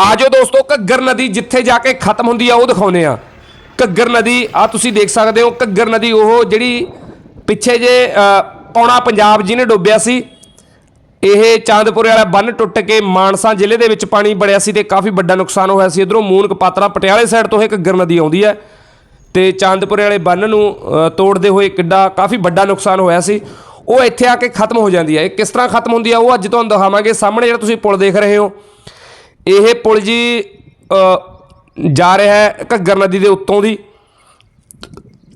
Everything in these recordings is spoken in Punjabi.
ਆਜੋ ਦੋਸਤੋ ਘੱਗਰ ਨਦੀ ਜਿੱਥੇ ਜਾ ਕੇ ਖਤਮ ਹੁੰਦੀ ਆ ਉਹ ਦਿਖਾਉਨੇ ਆ। ਘੱਗਰ ਨਦੀ ਆ ਤੁਸੀਂ ਦੇਖ ਸਕਦੇ ਹੋ ਘੱਗਰ ਨਦੀ ਉਹ ਜਿਹੜੀ ਪਿੱਛੇ ਜੇ ਅ, ਪੌਣਾ ਪੰਜਾਬ ਜਿਹਨੇ ਡੁੱਬਿਆ ਸੀ। ਇਹ ਚਾਂਦਪੁਰੇ ਵਾਲਾ ਬੰਨ ਟੁੱਟ ਕੇ ਮਾਨਸਾ ਜ਼ਿਲ੍ਹੇ ਦੇ ਵਿੱਚ ਪਾਣੀ ਬੜਿਆ ਸੀ ਤੇ ਕਾਫੀ ਵੱਡਾ ਨੁਕਸਾਨ ਹੋਇਆ ਸੀ। ਇਧਰੋਂ ਮੂਨਕ ਪਾਤਰਾ ਪਟਿਆਲੇ ਸਾਈਡ ਤੋਂ ਇਹ ਘੱਗਰ ਨਦੀ ਆਉਂਦੀ ਹੈ ਤੇ ਚਾਂਦਪੁਰੇ ਵਾਲੇ ਬੰਨ ਨੂੰ ਤੋੜਦੇ ਹੋਏ ਕਿੱਡਾ ਕਾਫੀ ਵੱਡਾ ਨੁਕਸਾਨ ਹੋਇਆ ਸੀ। ਉਹ ਇੱਥੇ ਆ ਕੇ ਖਤਮ ਹੋ ਜਾਂਦੀ ਹੈ ਇਹ ਕਿਸ ਤਰ੍ਹਾਂ ਖਤਮ ਹੁੰਦੀ ਆ ਉਹ ਅੱਜ ਤੁਹਾਨੂੰ ਦਿਖਾਵਾਂਗੇ। ਸਾਹਮਣੇ ਜਿਹੜਾ ਤੁਸੀਂ ਪੁਲ ਦੇਖ ਰਹੇ ਹੋ ਇਹ ਪੁਲ ਜੀ ਜਾ ਰਿਹਾ ਹੈ ਘੱਗਰ ਨਦੀ ਦੇ ਉੱਤੋਂ ਦੀ।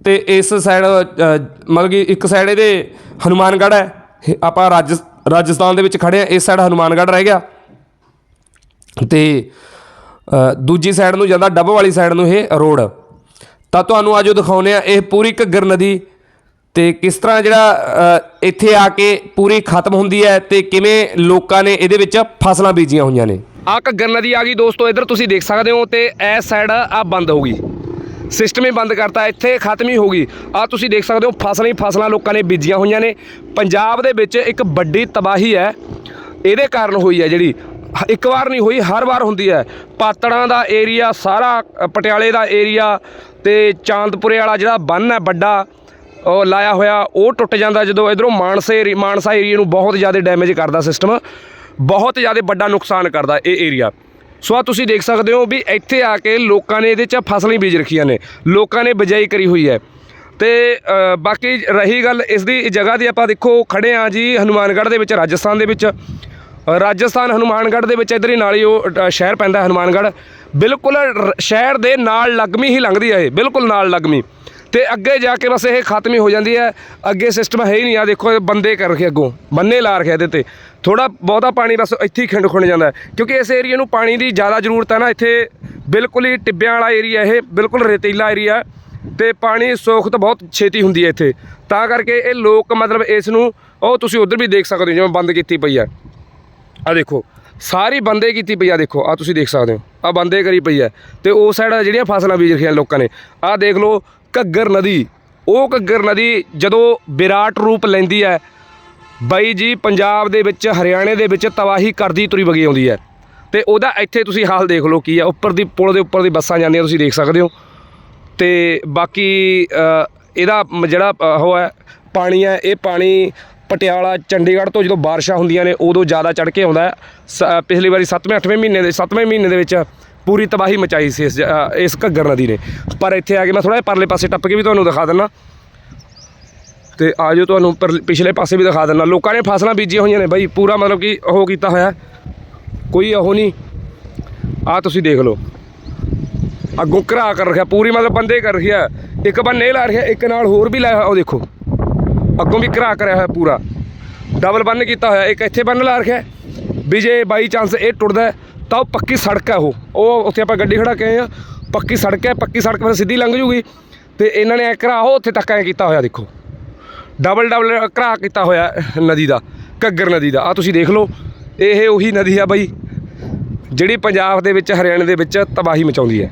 ਤੇ ਇਸ ਸਾਈਡ ਮਤਲਬ ਕਿ ਇੱਕ ਸਾਈਡ ਇਹਦੇ ਹਨੂਮਾਨਗੜ੍ਹ ਹੈ। ਆਪਾਂ ਰਾਜ, ਰਾਜਸਥਾਨ ਦੇ ਵਿੱਚ ਖੜੇ ਆ ਇਸ ਸਾਈਡ ਹਨੂਮਾਨਗੜ੍ਹ ਰਹਿ ਗਿਆ। ਤੇ ਦੂਜੀ ਸਾਈਡ ਨੂੰ ਜਾਂਦਾ ਡੱਬ ਵਾਲੀ ਸਾਈਡ ਨੂੰ ਇਹ ਰੋਡ। ਤਾਂ ਤੁਹਾਨੂੰ ਆਜੋ ਦਿਖਾਉਨੇ ਆ ਇਹ ਪੂਰੀ ਘੱਗਰ ਨਦੀ। ਤੇ ਕਿਸ ਤਰ੍ਹਾਂ ਜਿਹੜਾ ਇੱਥੇ ਆ ਕੇ ਪੂਰੀ ਖਤਮ ਹੁੰਦੀ ਹੈ ਤੇ ਕਿਵੇਂ ਲੋਕਾਂ ਨੇ ਇਹਦੇ ਵਿੱਚ ਫਸਲਾਂ ਬੀਜੀਆਂ ਹੋਈਆਂ ਨੇ। ਆ ਘੱਗਰ ਨਦੀ ਆ ਗਈ ਦੋਸਤੋ, ਇੱਧਰ ਤੁਸੀਂ ਦੇਖ ਸਕਦੇ ਹੋ ਤੇ ਇਸ ਸਾਈਡ ਆ ਬੰਦ ਹੋ ਗਈ। ਸਿਸਟਮ ਹੀ ਬੰਦ ਕਰਤਾ, ਇੱਥੇ ਖਤਮ ਹੀ ਹੋ ਗਈ। ਆ ਤੁਸੀਂ ਦੇਖ ਸਕਦੇ ਹੋ, ਫਸਲਾਂ ਹੀ ਫਸਲਾਂ ਲੋਕਾਂ ਨੇ ਬੀਜੀਆਂ ਹੋਈਆਂ ਨੇ। ਪੰਜਾਬ ਦੇ ਵਿੱਚ ਇੱਕ ਵੱਡੀ ਤਬਾਹੀ ਹੈ। ਇਹਦੇ ਕਾਰਨ ਹੋਈ ਹੈ ਜਿਹੜੀ ਹ- ਇੱਕ ਵਾਰ ਨਹੀਂ ਹੋਈ, ਹਰ ਵਾਰ ਹੁੰਦੀ ਹੈ। ਪਾਤੜਾਂ ਦਾ ਏਰੀਆ ਸਾਰਾ ਪਟਿਆਲੇ ਦਾ ਏਰੀਆ ਤੇ ਚਾਂਦਪੁਰੇ ਵਾਲਾ ਜਿਹੜਾ ਬੰਨ ਹੈ ਵੱਡਾ, ਉਹ ਲਾਇਆ ਹੋਇਆ, ਉਹ ਟੁੱਟ ਜਾਂਦਾ ਜਦੋਂ ਇਧਰੋਂ ਮਾਨਸੇ ਏਰੀ- ਮਾਨਸਾ ਏਰੀਆ ਨੂੰ ਬਹੁਤ ਜ਼ਿਆਦਾ ਡੈਮੇਜ ਕਰਦਾ ਸਿਸਟਮ ਬਹੁਤ ਜ਼ਿਆਦਾ ਵੱਡਾ ਨੁਕਸਾਨ ਕਰਦਾ ਇਹ ਏਰੀਆ ਸੋ ਆ ਤੁਸੀਂ ਦੇਖ ਸਕਦੇ ਹੋ ਵੀ ਇੱਥੇ ਆ ਕੇ ਲੋਕਾਂ ਨੇ ਇਹਦੇ 'ਚ ਫਸਲਾਂ ਹੀ ਬੀਜ ਰੱਖੀਆਂ ਨੇ। ਲੋਕਾਂ ਨੇ ਬਿਜਾਈ ਕਰੀ ਹੋਈ ਹੈ। ਤੇ ਬਾਕੀ ਰਹੀ ਗੱਲ ਇਸ ਦੀ ਜਗ੍ਹਾ ਦੀ ਆਪਾਂ ਦੇਖੋ ਖੜੇ ਆ ਜੀ ਹਨੂਮਾਨਗੜ੍ਹ ਦੇ ਵਿੱਚ, ਰਾਜਸਥਾਨ ਦੇ ਵਿੱਚ। ਰਾਜਸਥਾਨ ਹਨੂਮਾਨਗੜ੍ਹ ਦੇ ਵਿੱਚ ਇਧਰ ਹੀ ਨਾਲ ਹੀ ਉਹ ਸ਼ਹਿਰ ਪੈਂਦਾ ਹੈ ਹਨੂਮਾਨਗੜ੍ਹ। ਬਿਲਕੁਲ ਰ- ਸ਼ਹਿਰ ਦੇ ਨਾਲ ਲੱਗਮੀ ਹੀ ਲੰਘਦੀ ਹੈ ਇਹ, ਬਿਲਕੁਲ ਨਾਲ ਲੱਗਮੀ। ਤੇ ਅੱਗੇ ਜਾ ਕੇ ਬਸ ਇਹ ਖਤਮ ਹੀ ਹੋ ਜਾਂਦੀ ਹੈ। ਅੱਗੇ ਸਿਸਟਮ ਹੈ ਹੀ ਨਹੀਂ। ਆ ਦੇਖੋ, ਇਹ ਬੰਦੇ ਕਰ ਰੱਖੇ ਅੱਗੋਂ। ਬੰਨੇ ਲਾ ਰੱਖੇ ਇਹਦੇ ਤੇ। ਥੋੜਾ ਬਹੁਤਾ ਪਾਣੀ ਬਸ ਇੱਥੇ ਹੀ ਖਿੰਡ ਖੁੰਡ ਜਾਂਦਾ ਕਿਉਂਕਿ ਇਸ ਏਰੀਆ ਨੂੰ ਪਾਣੀ ਦੀ ਜ਼ਿਆਦਾ ਜ਼ਰੂਰਤ ਹੈ ਨਾ। ਇੱਥੇ ਬਿਲਕੁਲ ਹੀ ਟਿੱਬਿਆਂ ਵਾਲਾ ਏਰੀਆ ਇਹ, ਬਿਲਕੁਲ ਰੇਤੀਲਾ ਏਰੀਆ ਤੇ ਪਾਣੀ ਸੋਖਤ ਬਹੁਤ ਛੇਤੀ ਹੁੰਦੀ ਹੈ ਇੱਥੇ। ਤਾਂ ਕਰਕੇ ਇਹ ਲੋਕ ਮਤਲਬ ਇਸ ਨੂੰ, ਉਹ ਤੁਸੀਂ ਉਧਰ ਵੀ ਦੇਖ ਸਕਦੇ ਹੋ, ਜਿਵੇਂ ਬੰਦ ਕੀਤੀ ਪਈ ਹੈ। ਆ ਦੇਖੋ, ਸਾਰੀ ਬੰਦੇ ਕੀਤੀ ਪਈ ਆ, ਦੇਖੋ ਆ ਤੁਸੀਂ ਦੇਖ ਸਕਦੇ ਹੋ। ਆ ਬੰਦੇ ਕਰੀ ਪਈ ਹੈ। ਤੇ ਉਸ ਸਾਈਡ ਜਿਹੜੀਆਂ ਫਸਲਾਂ ਬੀਜ ਰੱਖੀਆਂ ਲੋਕਾਂ ਨੇ ਆ ਦੇਖ ਲਓ ਘੱਗਰ ਨਦੀ ਉਹ ਘੱਗਰ ਨਦੀ ਜਦੋਂ ਵਿਰਾਟ ਰੂਪ ਲੈਂਦੀ ਹੈ, ਬਾਈ ਜੀ ਪੰਜਾਬ ਦੇ ਵਿੱਚ, ਹਰਿਆਣੇ ਦੇ ਵਿੱਚ ਤਬਾਹੀ ਕਰਦੀ ਤੁਰੀ ਵਗੀ ਆਉਂਦੀ ਹੈ। ਤੇ ਉਹਦਾ ਇੱਥੇ ਤੁਸੀਂ ਹਾਲ ਦੇਖ ਲਓ ਕੀ ਹੈ। ਉੱਪਰ ਦੀ ਪੁਲ ਦੇ ਉੱਪਰ ਦੀ ਬੱਸਾਂ ਜਾਂਦੀਆਂ ਤੁਸੀਂ ਦੇਖ ਸਕਦੇ ਹੋ। ਤੇ ਬਾਕੀ ਇਹਦਾ ਜਿਹੜਾ ਉਹ ਹੈ, ਪਾਣੀ ਹੈ, ਇਹ ਪਾਣੀ ਪਟਿਆਲਾ, ਚੰਡੀਗੜ੍ਹ ਤੋਂ ਜਦੋਂ ਬਾਰਿਸ਼ਾਂ ਹੁੰਦੀਆਂ ਨੇ, ਉਦੋਂ ਜ਼ਿਆਦਾ ਚੜ ਕੇ ਆਉਂਦਾ ਸ- ਪਿਛਲੀ ਵਾਰੀ 7ਵੇਂ 8ਵੇਂ ਮਹੀਨੇ ਦੇ 7ਵੇਂ ਮਹੀਨੇ ਦੇ ਵਿੱਚ ਪੂਰੀ ਤਬਾਹੀ ਮਚਾਈ ਸੀ ਇਸ ਜ- ਅ, ਇਸ ਘੱਗਰ ਨਦੀ ਨੇ। ਪਰ ਇੱਥੇ ਆ ਕੇ ਮੈਂ ਥੋੜਾ ਜਿਹਾ ਪਰਲੇ ਪਾਸੇ ਟੱਪ ਕੇ ਵੀ ਤੁਹਾਨੂੰ ਦਿਖਾ ਦਿੰਦਾ। ਤੇ ਆਜੋ ਤੁਹਾਨੂੰ ਪਰ- ਪਿਛਲੇ ਪਾਸੇ ਵੀ ਦਿਖਾ ਦਿੰਦਾ। ਲੋਕਾਂ ਨੇ ਫਸਲਾਂ ਬੀਜੀਆਂ ਹੋਈਆਂ ਨੇ ਬਾਈ ਪੂਰਾ ਮਤਲਬ ਕਿ ਉਹ ਕੀਤਾ ਹੋਇਆ। ਕੋਈ ਉਹ ਨਹੀਂ। ਆ ਤੁਸੀਂ ਦੇਖ ਲਓ। ਅੱਗੋਂ ਘਰਾ ਕਰ ਰੱਖਿਆ ਪੂਰੀ ਮਤਲਬ ਬੰਦੇ ਕਰ ਰੱਖਿਆ। ਇੱਕ ਬੰਨੇ ਲਾ ਰੱਖਿਆ ਇੱਕ ਨਾਲ ਹੋਰ ਵੀ ਲਾਇਆ ਹੋਇਆ ਉਹ ਦੇਖੋ। ਅੱਗੋਂ ਵੀ ਘਰਾ ਕਰਿਆ ਹੋਇਆ ਪੂਰਾ। ਡਬਲ ਬੰਨ ਕੀਤਾ ਹੋਇਆ ਇੱਕ ਇੱਥੇ ਬੰਨ ਲਾ ਰੱਖਿਆ। ਵੀ ਜੇ ਬਾਈ ਚਾਂਸ ਇਹ ਟੁੱਟਦਾ ਹੈ, ਤਾਂ ਉਹ ਪੱਕੀ ਸੜਕ ਹੈ ਉਹ। ਉਹ ਉੱਥੇ ਆਪਾਂ ਗੱਡੀ ਖੜਾ ਕੇ ਆਏ ਆ ਪੱਕੀ ਸੜਕ ਹੈ, ਪੱਕੀ ਸੜਕ 'ਤੇ ਸਿੱਧੀ ਲੰਘ ਜੂਗੀ। ਤੇ ਇਹਨਾਂ ਨੇ ਐ ਘਰਾ ਉਹ ਉੱਥੇ ਤੱਕ ਐ ਕੀਤਾ ਹੋਇਆ ਦੇਖੋ। ਡਬਲ ਡਬਲ ਘਰਾ ਕੀਤਾ ਹੋਇਆ ਨਦੀ ਦਾ, ਘੱਗਰ ਨਦੀ ਦਾ। ਆ ਤੁਸੀਂ ਦੇਖ ਲਓ, ਇਹ ਉਹੀ ਨਦੀ ਆ ਬਾਈ, ਜਿਹੜੀ ਪੰਜਾਬ ਦੇ ਵਿੱਚ, ਹਰਿਆਣੇ ਦੇ ਵਿੱਚ ਤਬਾਹੀ ਮਚਾਉਂਦੀ ਹੈ।